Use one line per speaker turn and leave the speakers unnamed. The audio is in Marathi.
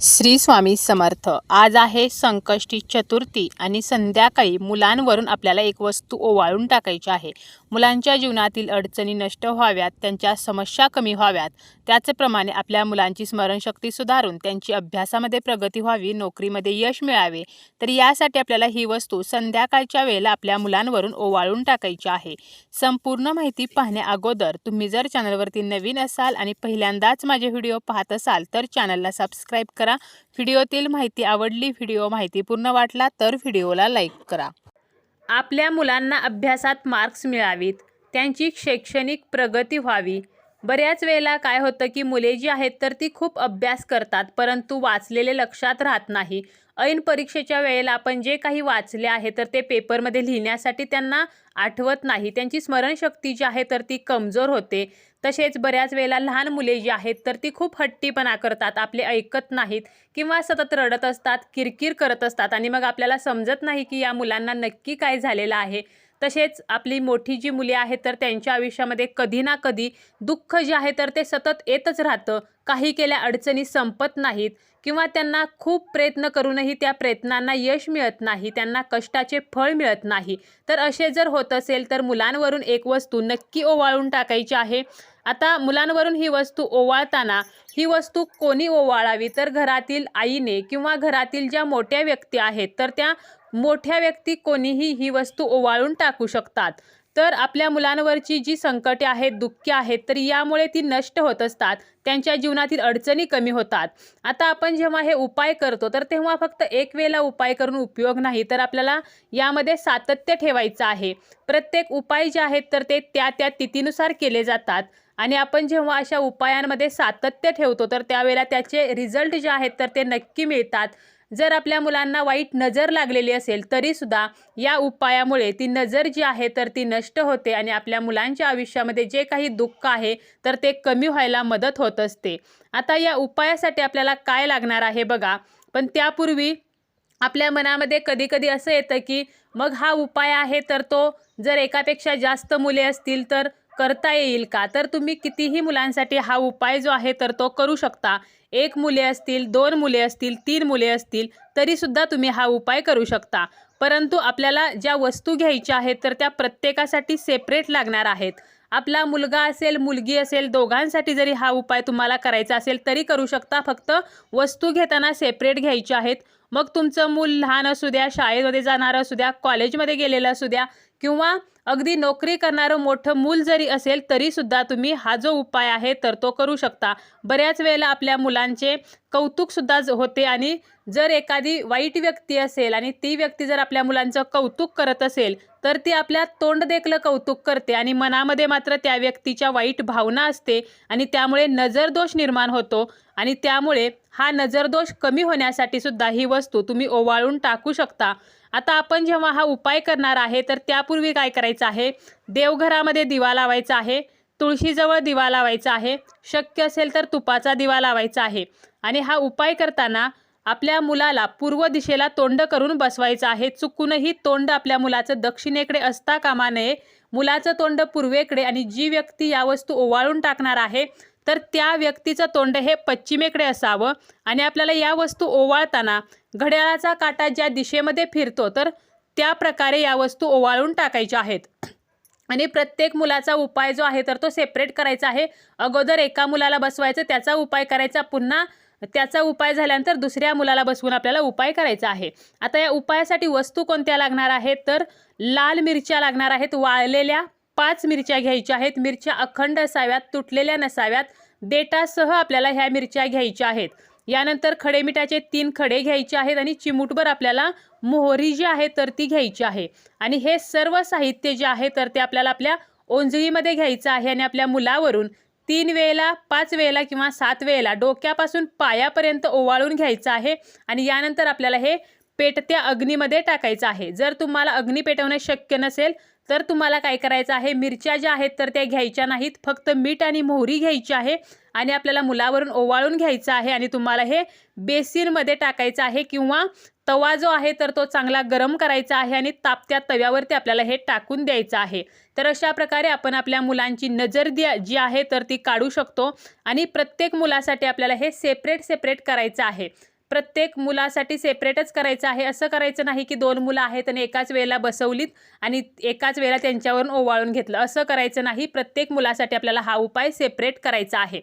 श्री स्वामी समर्थ. आज आहे संकष्टी चतुर्थी आणि संध्याकाळी मुलांवरून आपल्याला एक वस्तू ओवाळून टाकायची आहे. मुलांच्या जीवनातील अडचणी नष्ट व्हाव्यात त्यांच्या समस्या कमी व्हाव्यात. त्याचप्रमाणे आपल्या मुलांची स्मरणशक्ती सुधारून त्यांची अभ्यासामध्ये प्रगती व्हावी नोकरीमध्ये यश मिळावे. तर यासाठी आपल्याला ही वस्तू संध्याकाळच्या वेळेला आपल्या मुलांवरून ओवाळून टाकायची आहे. संपूर्ण माहिती पाहण्या अगोदर तुम्ही जर चॅनलवरती नवीन असाल आणि पहिल्यांदाच माझे व्हिडिओ पाहत असाल तर चॅनलला सबस्क्राईब करा. व्हिडिओतील माहिती आवडली व्हिडिओ माहितीपूर्ण वाटला तर व्हिडिओला लाईक करा. आपल्या मुलांना अभ्यासात मार्क्स मिळावीत. त्यांची शैक्षणिक प्रगती व्हावी. बऱ्याच वेळेला काय होतं की मुले जी आहेत तर ती खूप अभ्यास करतात परंतु वाचलेले लक्षात राहत नाही. ऐन परीक्षेच्या वेळेला आपण जे काही वाचले आहे तर ते पेपरमध्ये लिहिण्यासाठी त्यांना आठवत नाही. त्यांची स्मरणशक्ती जी आहे तर ती कमजोर होते. तसेच बऱ्याच वेळेला लहान मुले जी आहेत तर ती खूप हट्टीपणा करतात आपले ऐकत नाहीत किंवा सतत रडत असतात किरकिर करत असतात आणि मग आपल्याला समजत नाही की या मुलांना नक्की काय झालेलं आहे. तसेच आपली मोठी जी मुले आहेत तर त्यांच्या आयुष्यामध्ये कधी ना कधी दुःख जे आहे तर ते सतत येतच राहतं. काही केल्या अडचणी संपत नाहीत किंवा त्यांना खूप प्रयत्न करूनही त्या प्रयत्नांना यश मिळत नाही त्यांना कष्टाचे फळ मिळत नाही. तर असे जर होत असेल तर मुलांवरून एक वस्तू नक्की ओवाळून टाकायची आहे. आता मुलांवरून ही वस्तू ओवाळताना ही वस्तू कोणी ओवाळावी? तर घरातील आईने किंवा घरातील ज्या मोठ्या व्यक्ती आहेत तर त्या मोठ्या व्यक्ती कोणीही ही वस्तू ओवाळून टाकू शकतात. तर आपल्या मुलांवरची जी संकटे आहेत दुःखे आहेत तर यामुळे ती नष्ट होत असतात. त्यांच्या जीवनातील अडचणी कमी होतात. आता आपण जेव्हा हे उपाय करतो तर तेव्हा फक्त एक वेळेला उपाय करून उपयोग नाही तर आपल्याला यामध्ये सातत्य ठेवायचं आहे. प्रत्येक उपाय जे आहेत तर ते त्या त्या तिथीनुसार केले जातात. आणि आपण जेव्हा अशा उपायांमध्ये सातत्य ठेवतो तर त्यावेळेला त्याचे रिझल्ट जे आहेत तर ते नक्की मिळतात. जर आपल्या मुलांना वाईट नजर लागलेली असेल तरीसुद्धा या उपायामुळे ती नजर जी आहे तर ती नष्ट होते आणि आपल्या मुलांच्या आयुष्यामध्ये जे काही दुःख आहे तर ते कमी व्हायला मदत होत असते. आता या उपायासाठी आपल्याला काय लागणार आहे बघा. पण त्यापूर्वी आपल्या मनामध्ये कधी कधी असं येतं की मग हा उपाय आहे तर तो जर एकापेक्षा जास्त मुले असतील तर करता येईल का? तर तुम्ही कितीही मुलांसाठी हा उपाय जो आहे तर तो करू शकता. एक मुले असतील दोन मुले असतील तीन मुले असतील तरीसुद्धा तुम्ही हा उपाय करू शकता. परंतु आपल्याला ज्या वस्तू घ्यायच्या आहेत तर त्या प्रत्येकासाठी सेपरेट लागणार आहेत. आपला मुलगा असेल मुलगी असेल दोघांसाठी जरी हा उपाय तुम्हाला करायचा असेल तरी करू शकता. फक्त वस्तू घेताना सेपरेट घ्यायच्या आहेत. मग तुमचं मूल लहान असू द्या शाळेमध्ये जाणारं असू द्या कॉलेजमध्ये गेलेलं असू द्या किंवा अगदी नोकरी करणारं मोठं मूल जरी असेल तरीसुद्धा तुम्ही हा जो उपाय आहे तर तो करू शकता. बऱ्याच वेळेला आपल्या मुलांचे कौतुकसुद्धा होते आणि जर एखादी वाईट व्यक्ती असेल आणि ती व्यक्ती जर आपल्या मुलांचं कौतुक करत असेल तर ती आपल्या तोंड देखलं कौतुक करते आणि मनामध्ये मात्र त्या व्यक्तीच्या वाईट भावना असते आणि त्यामुळे नजरदोष निर्माण होतो आणि त्यामुळे हा नजरदोष कमी होण्यासाठी सुद्धा ही वस्तू तुम्ही ओवाळून टाकू शकता. आता आपण जेव्हा हा उपाय करणार आहे तर त्यापूर्वी काय करायचं आहे? देवघरामध्ये दिवा लावायचा आहे तुळशीजवळ दिवा लावायचा आहे शक्य असेल तर तुपाचा दिवा लावायचा आहे. आणि हा उपाय करताना आपल्या मुलाला पूर्व दिशेला तोंड करून बसवायचं आहे. चुकूनही तोंड आपल्या मुलाचं दक्षिणेकडे असता कामा नये. मुलाचं तोंड पूर्वेकडे आणि जी व्यक्ती या वस्तू ओवाळून टाकणार आहे तर त्या व्यक्तीचं तोंड हे पश्चिमेकडे असावं आणि आपल्याला या वस्तू ओवाळताना घड्याळाचा काटा ज्या दिशेमध्ये फिरतो तर त्या प्रकारे या वस्तू ओवाळून टाकायच्या आहेत. आणि प्रत्येक मुलाचा उपाय जो आहे तर तो सेपरेट करायचा आहे. अगोदर एका मुलाला बसवायचं त्याचा उपाय करायचा पुन्हा त्याचा उपाय झाल्यानंतर दुसऱ्या मुलाला बसवून आपल्याला उपाय करायचा आहे. आता या उपायासाठी वस्तू कोणत्या लागणार आहेत? तर लाल मिरच्या लागणार आहेत वाळलेल्या पाच मिरच्या घ्यायच्या आहेत. मिरच्या अखंड असाव्यात तुटलेल्या नसाव्यात. देटासह आपल्याला ह्या मिरच्या घ्यायच्या आहेत. यानंतर खडे मिठाचे तीन खडे घ्यायचे आहेत आणि चिमूटभर आपल्याला मोहरी जी आहे तर ती घ्यायची आहे. आणि हे सर्व साहित्य जे आहे तर ते आपल्याला आपल्या ओंजळीमध्ये घ्यायचं आहे आणि आपल्या मुलावरून तीन वेळेला पाच वेळेला किंवा सात वेळेला डोक्यापासून पायापर्यंत ओवाळून घ्यायचं आहे. आणि यानंतर आपल्याला हे पेटत्या अग्नीमध्ये टाकायचं आहे. जर तुम्हाला अग्नी पेटवणं शक्य नसेल तर तुम्हाला काय करायचं आहे? मिरच्या ज्या आहेत तर त्या घ्यायच्या नाहीत. फक्त मीठ आणि मोहरी घ्यायची आहे आणि आपल्याला मुलावरून ओवाळून घ्यायचं आहे आणि तुम्हाला हे बेसिनमध्ये टाकायचं आहे किंवा तवा जो आहे तर तो चांगला गरम करायचा आहे आणि तापत्या तव्यावरती आपल्याला हे टाकून द्यायचं आहे. तर अशा प्रकारे आपण आपल्या मुलांची नजर द्या जी आहे तर ती काढू शकतो आणि प्रत्येक मुलासाठी आपल्याला हे सेपरेट सेपरेट करायचं आहे. प्रत्येक मुलासाठी सेपरेटच करायचं आहे. असं करायचं नाही की दोन मुलं आहेत आणि एकाच वेळेला बसवलीत आणि एकाच वेळेला त्यांच्यावरून ओवाळून घेतलं. असं करायचं नाही. प्रत्येक मुलासाठी आपल्याला हा उपाय सेपरेट करायचा आहे.